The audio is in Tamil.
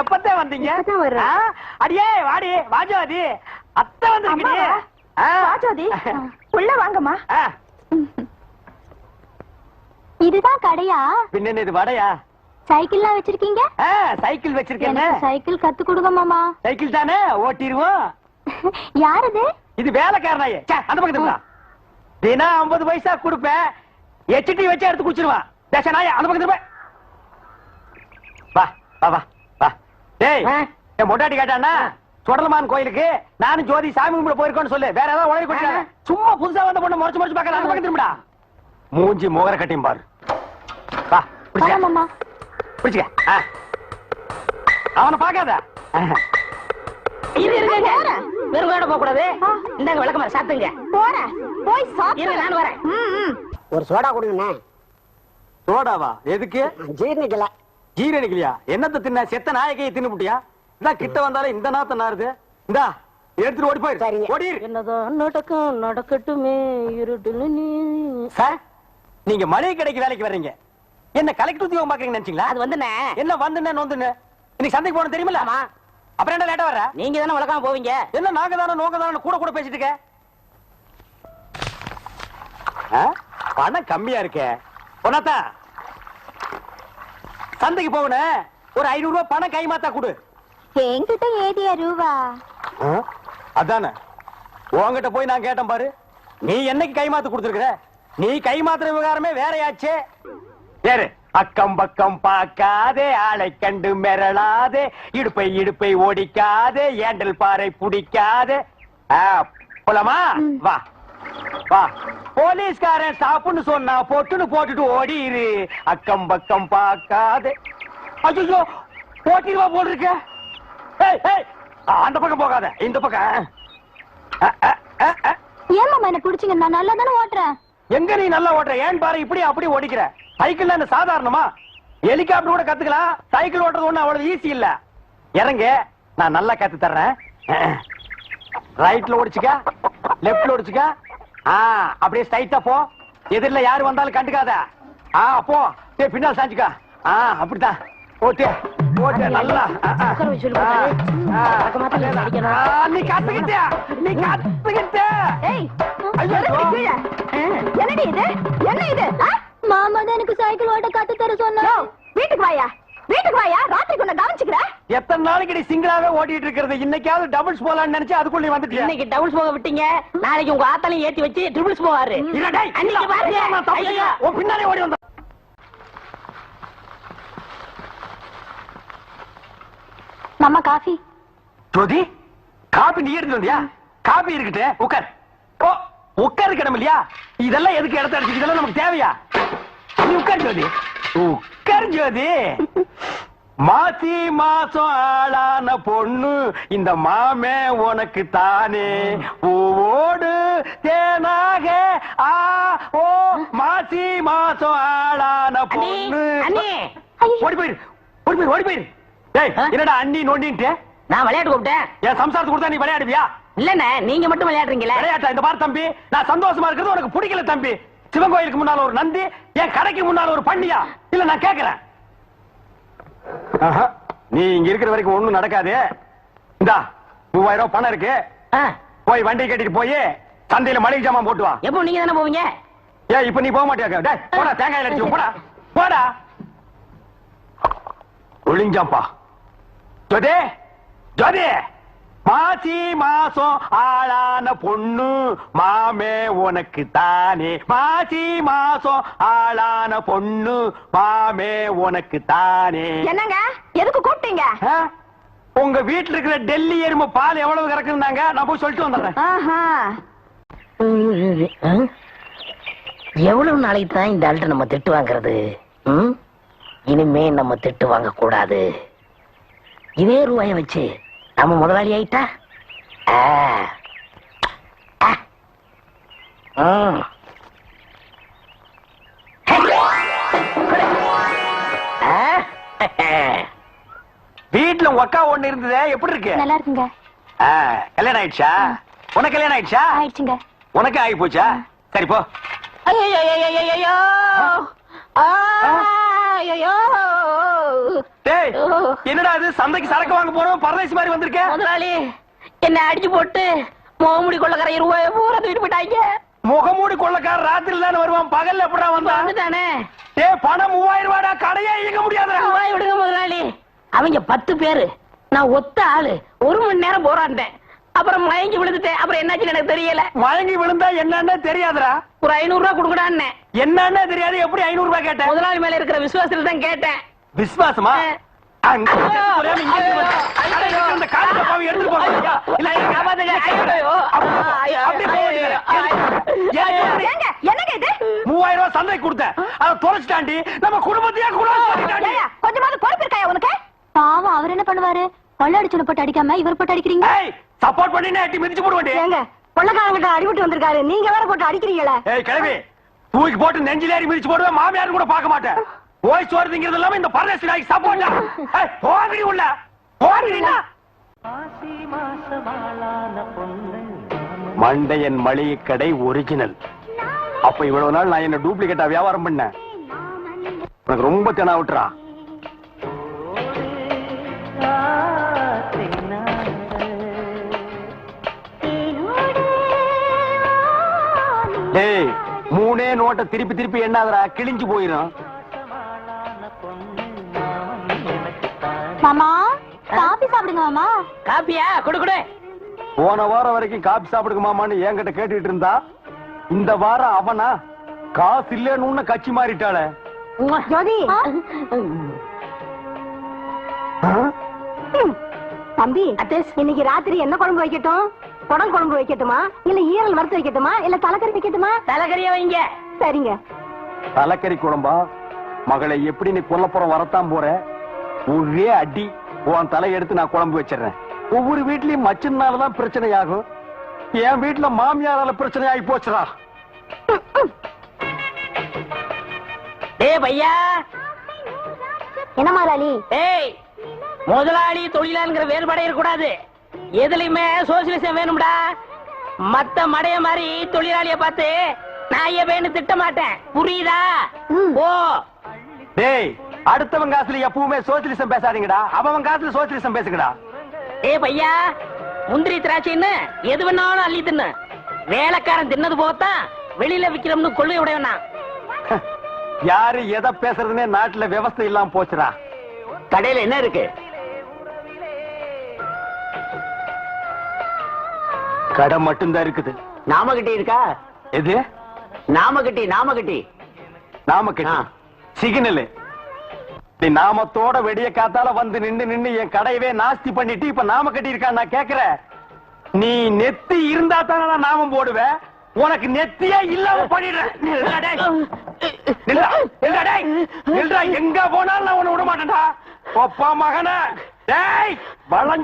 எப்பத்தே வந்தீங்க? அடியே வாடி வாஜாதி. அத்தை வந்திருக்கீங்க? ராஜாதி உள்ள வாங்கம்மா. இதுதான் கடையா? பின்ன இது வடையா? சைக்கிள்லாம் வச்சிருக்கீங்க? சைக்கிள் வச்சிருக்கேன் சைக்கிள் கத்து கொடுங்க மாமா. சைக்கிள் தானே? ஓட்டிடுவோம். யார் இது இது வேலைக்காரனாயே அந்த பக்கத்துல வா. தினம் ஐம்பது பைசா கொடுப்பேன். எச்டி வச்சு எடுத்து குடிச்சிருவான் தேச நாய அந்த பக்கத்துல வா வா வா. டேய் என் மொட்டாட்டி கேட்டானா சுடலமான் கோயிலுக்கு நானும் ஜோதி சாமி கும்பிட போயிருக்கோன்னு சொல்லு. வேற ஏதாவது கொடுக்காத சும்மா புதுசா வந்த பொண்ணு முறைச்சு முறைச்சு பார்க்கல அந்த பக்கம் திரும்பிடா. மூஞ்சி முகர கட்டியும் பாரு. வா பிடிச்சுக்க. அவனை பார்க்காத. இருங்க வெறும் கூட போக கூடாது. இந்தாங்க விளக்கமா சாப்பிட்டுங்க. போறேன். போய் இருங்க நான் வரேன். ஒரு சோடா கொடுங்கண்ணே. சோடாவா? எதுக்கு? ஜீர்ணிக்கல ஜீரணிக்கலையா என்னத்த தின்ன? செத்த நாயகையை தின்னு முட்டியா இந்தா கிட்ட வந்தாலும் இந்த நாத்த நாருது இந்தா எடுத்துட்டு ஓடி போயிரு. ஓடிரு என்னதான் நடக்கும் நடக்கட்டுமே இருட்டுல நீ. சார் நீங்க மளிகை கடைக்கு வேலைக்கு வர்றீங்க. என்ன கலெக்டர் உத்தியோகம் பாக்குறீங்க நினைச்சீங்களா? அது வந்துண்ணே. என்ன வந்துன்னு நோந்துன்னு இன்னைக்கு சந்தைக்கு போன தெரியுமில்ல. அப்புறம் என்ன லேட்டா வர நீங்க தானே வழக்கமா போவீங்க. என்ன நாங்க தானே நோங்க தானே கூட கூட பேசிட்டு இருக்க? பணம் கம்மியா இருக்கே. பொண்ணாத்தா சந்தைக்கு போகணும். ஒரு ஐநூறு ரூபாய் பணம் கை மாத்தா கொடு. என்கிட்ட ஏதியா ரூபா? அதானே. உன்கிட்ட போய் நான் கேட்டேன் பாரு. நீ என்னைக்கு கைமாத்து கொடுத்துருக்குற? நீ கைமாத்துற விவகாரமே வேறையாச்சே. வேறு அக்கம் பக்கம் பார்க்காதே ஆளை கண்டு மிரளாதே இடுப்பை இடுப்பை ஓடிக்காதே ஏண்டல் பாறை பிடிக்காதே. போலாமா? வா. வா. போலீஸ்காரன் சாப்புன்னு சொன்னா பொட்டுன்னு போட்டுட்டு ஓடிரு. அக்கம் பக்கம் பார்க்காதே. ஐயோ போட்டிருவா போட்டிருக்க. அந்த பக்கம் போகாத. இந்த பக்கம் அ, அ, அ, அ. ஏன் மாமா என்ன பிடிச்சிங்க நான் நல்லா தானே ஓட்டுறேன். எங்க நீ நல்லா ஓட்டுற? ஏன் பாரு இப்படி அப்படி ஓடிக்கிற. சைக்கிள் என்ன சாதாரணமா? ஹெலிகாப்டர் கூட கத்துக்கலாம். சைக்கிள் ஓட்டுறது ஒண்ணு அவ்வளவு ஈஸி இல்ல. இறங்க. நான் நல்லா கத்து தர்றேன் ரைட்ல ஓடிச்சுக்க. லெப்ட்ல ஓடிச்சுக்க. அப்படியே ஸ்ட்ரைட்டா போ. எதிரில யாரு வந்தாலும் கண்டுக்காத. ஆ போ. டேய் பின்னால் சாஞ்சுக்க. ஆ அப்படித்தான். ஓட்டு ஓட்டு நல்லா. நீ கத்துக்கிட்ட. நீ கத்துக்கிட்ட. என்னடி இது? என்ன இது மாமா தான் எனக்கு சைக்கிள் ஓட்ட கத்து தர சொன்னா வீட்டுக்கு வாயா வீட்டுக்கு வாயா ராத்திரி உன்னை கவனிச்சுக்கிற நீ சிங்கிளாவே ஓட்டிட்டு இருக்கிறது? இன்னைக்காவது டபுள்ஸ் போலாம்னு நினைச்சு அதுக்குள்ள நீ வந்துட்டியா? இன்னைக்கு டபுள்ஸ் போக விட்டீங்க. நாளைக்கு உங்க ஆத்தாலையும் ஏத்தி வச்சு ட்ரிபிள்ஸ் போவாரு. அன்னைக்கு பாருங்க. பின்னாலே ஓடி வந்த மாமா காஃபி. ஜோதி காபி நீ எடுத்து வந்தியா? காபி இருக்கட்டு உட்கார். ஓ உட்கார் கிடம் இல்லையா? இதெல்லாம் எதுக்கு இடத்த அடிச்சு இதெல்லாம் நமக்கு தேவையா? நீ உட்கார் ஜோதி. உட்கார் ஜோதி. மாசி மாசம் ஆளான பொண்ணு இந்த மாமே உனக்கு தானே பூவோடு தேனாக ஆ ஓ மாசி மாசம் ஆளான பொண்ணு. ஓடி போயிரு ஓடி போயிரு ஓடி போயிரு. டேய்? என்னடா அண்ணி நோண்டின்ட்டு? நான் விளையாட்டு கூப்பிட்டேன். என் சம்சாரத்துக்கு கொடுத்தா நீ விளையாடுவியா? இல்லண்ணே நீங்க மட்டும் விளையாடுறீங்களே. விளையாட்டா இந்த பாரு தம்பி? நான் சந்தோஷமா இருக்கிறது உனக்கு பிடிக்கல தம்பி. சிவன் கோயிலுக்கு முன்னால ஒரு நந்தி என் கடைக்கு முன்னால ஒரு பண்ணியா? இல்ல நான் கேக்குறேன். நீ இங்க இருக்கிற வரைக்கும் ஒண்ணும் நடக்காது. இந்தா மூவாயிரம் ரூபாய் பணம் இருக்கு. போய் வண்டி கட்டிட்டு போய் சந்தையில மளிகை ஜாமான் போட்டு வா. எப்போ நீங்க தானே போவீங்க? ஏய் இப்ப நீ போக மாட்டியா? டேய் போடா தேங்காய் அடிச்சு போடா. போடா. ஒளிஞ்சாம்பா ஜோதி ஜோதி. மாசி மாசம் ஆளான பொண்ணு மாமே உனக்கு தானே. மாசி மாசம் ஆளான பொண்ணு மாமே உனக்கு தானே. என்னங்க? எதுக்கு கூப்பிட்டீங்க? உங்க வீட்டுல இருக்கிற டெல்லி எருமை பால் எவ்வளவு கறக்குறாங்க நான் போய் சொல்லிட்டு வந்துடுறேன்? எவ்வளவு நாளைக்கு தான் இந்த ஆள்கிட்ட நம்ம திட்டு வாங்குறது? இனிமே நம்ம திட்டு வாங்க கூடாது இதே ரூபாய வச்சு நம்ம முதலாளி ஆயிட்டா. வீட்டுல அக்கா ஒண்ணு இருந்ததே எப்படி இருக்கு? நல்லா இருக்குங்க. கல்யாணம் ஆயிடுச்சா? உனக்கு கல்யாணம் ஆயிடுச்சா? ஆயிடுச்சுங்க. உனக்கு ஆகி போச்சா? சரி போ. ஐயையையையையையோ. ஆ, ஐயையோ. டேய் என்னடா இது? சந்தைக்கு சரக்கு வாங்க போறோம் பரதேசி மாதிரி வந்திருக்க. முதலாளி என்ன அடிச்சு போட்டு மோமுடி கொள்ளக்கார ரூபாய பூரா தூக்கிட்டு போயிட்டாங்க. முகமூடி கொள்ளக்கார ராத்திரில தானே வருவான்? பகல்ல எப்படா வந்தான்? வந்துட்டானே. டேய் பணம் மூவாயிரம் ரூபாடா கடையே இயங்க முடியாதுடா. வாய் விடுங்க முதலாளி. அவங்க பத்து பேரு. நான் ஒத்த ஆளு. ஒரு மணி நேரம் போராட்டேன் அப்புறம் மயங்கி விழுந்துட்டேன். அப்புறம் என்னாச்சுன்னு எனக்கு தெரியல. மயங்கி விழுந்தா என்னன்னு தெரியாதுடா. ஒரு ஐநூறு ரூபாய் கொடுக்கடான்னு என்னன்னு தெரியாது. எப்படி ஐநூறு ரூபாய் கேட்ட முதலாளி மேல இருக்கிற விசுவாசத்துல தான் கேட்டேன். இது? மூவாயிரம் ரூபாய் சந்தைக்கு கொடுத்தேன். அதை தொலைச்சிட்டாண்டி. நம்ம குடும்பத்தையே கொஞ்சமாவது பொறுப்பு இருக்காயா உனக்கு? பாவம் அவர் என்ன பண்ணுவாரு? கொள்ளடிச்சன போட்டு அடிக்காம இவர் போட்டு அடிக்கிறீங்க? சப்போர்ட் பண்ணி எட்டி மிதிச்சு ஏங்க கொள்ளக்காரங்கிட்ட அடிபட்டு வந்திருக்காரு. நீங்க வேற போட்டு அடிக்கிறீங்களே. ஏய் கிளவி தூக்கி போட்டு நெஞ்சில ஏறி மிதிச்சு போடுவேன். மாமியார் கூட பார்க்க மாட்டேன். போய் சோறு திங்கிறது இல்லாம இந்த பரதேசி நாய்க்கு சப்போர்ட்டா ஏய் போகடி உள்ள. போகடினா மண்டையன் மளிகை கடை ஒரிஜினல் அப்ப இவ்வளவு நாள் நான் என்ன டூப்ளிகேட்டா வியாபாரம் பண்ணேன்? உனக்கு ரொம்ப தெனா விட்டுறா. டேய் மூணே நோட்டை திருப்பி திருப்பி எண்ணாதடா கிழிஞ்சு போயிரும். மாமா காபி சாப்பிடுங்க மாமா. காப்பியா கொடு கொடு. போன வாரம் வரைக்கும் காபி சாப்பிடுங்க மாமான்னு என்கிட்ட கேட்டுட்டு இருந்தா இந்த வாரம் அவனா காசு இல்லன்னு கட்சி மாறிட்டாளே. ஜோதி. தம்பி இன்னைக்கு ராத்திரி என்ன குழம்பு வைக்கட்டும்? குடம் குழம்பு வைக்கட்டுமா? இல்ல ஈரல் வறுத்து வைக்கட்டுமா? இல்ல தலைக்கறி வைக்கட்டுமா? தலைக்கறியா வைங்க. சரிங்க. தலைக்கறி குழம்பா? மகளை எப்படி நீ கொல்லப்புறம் வரத்தான் போற? ஒரே அடி. உன் தலை எடுத்து நான் குழம்பு வச்சிடுறேன். ஒவ்வொரு வீட்லயும் மச்சனாலதான் பிரச்சனை ஆகும் என் வீட்டுல மாமியாரால பிரச்சனை ஆகி போச்சுடா. டேய் பையா. என்ன முதலாளி ஏய் முதலாளி தொழிலாளிங்கிற வேறுபாடே இருக்கக்கூடாது. எதுலயுமே சோசியலிசம் வேணும்டா. மத்த மடைய மாதிரி தொழிலாளிய பார்த்து நான் ஏன் திட்ட மாட்டேன் புரியுதா. ஓ டேய் அடுத்தவன் காசுல எப்பவுமே சோசியலிசம் பேசாதீங்கடா. அவன் காசுல சோசியலிசம் பேசுங்கடா. ஏய் பையா முந்திரி திராட்சைன்னு எது வேணாலும் அள்ளி தின்னு. வேலைக்காரன் தின்னது போகத்தான் வெளியில விக்கிறோம்னு கொள்ளை உடையவனா? யாரு எதை பேசுறதுன்னே நாட்டுல விவசாயம் இல்லாம போச்சுடா. கடையில என்ன இருக்கு? கடை மட்டும்தான் இருக்குது. நாமகட்டி இருக்கா? எது? நாமகட்டி நாமகட்டி நாமக்கட்டி. சிக்னல். நீ நாமத்தோட வெடிய காத்தால வந்து நின்னு நின்னு என் கடையவே நாஸ்தி பண்ணிட்டு இப்ப நாம கட்டியிருக்கான் நான் கேக்குறேன். நீ நெத்தி இருந்தா தானே நாமம் போடுவேன் உனக்கு நெத்தியே இல்லாம பண்ணிடுறேன். எங்க போனாலும் நான் உன்னை விட மாட்டேன்டா. ஒப்பா மகன. டேய் வளஞ்ச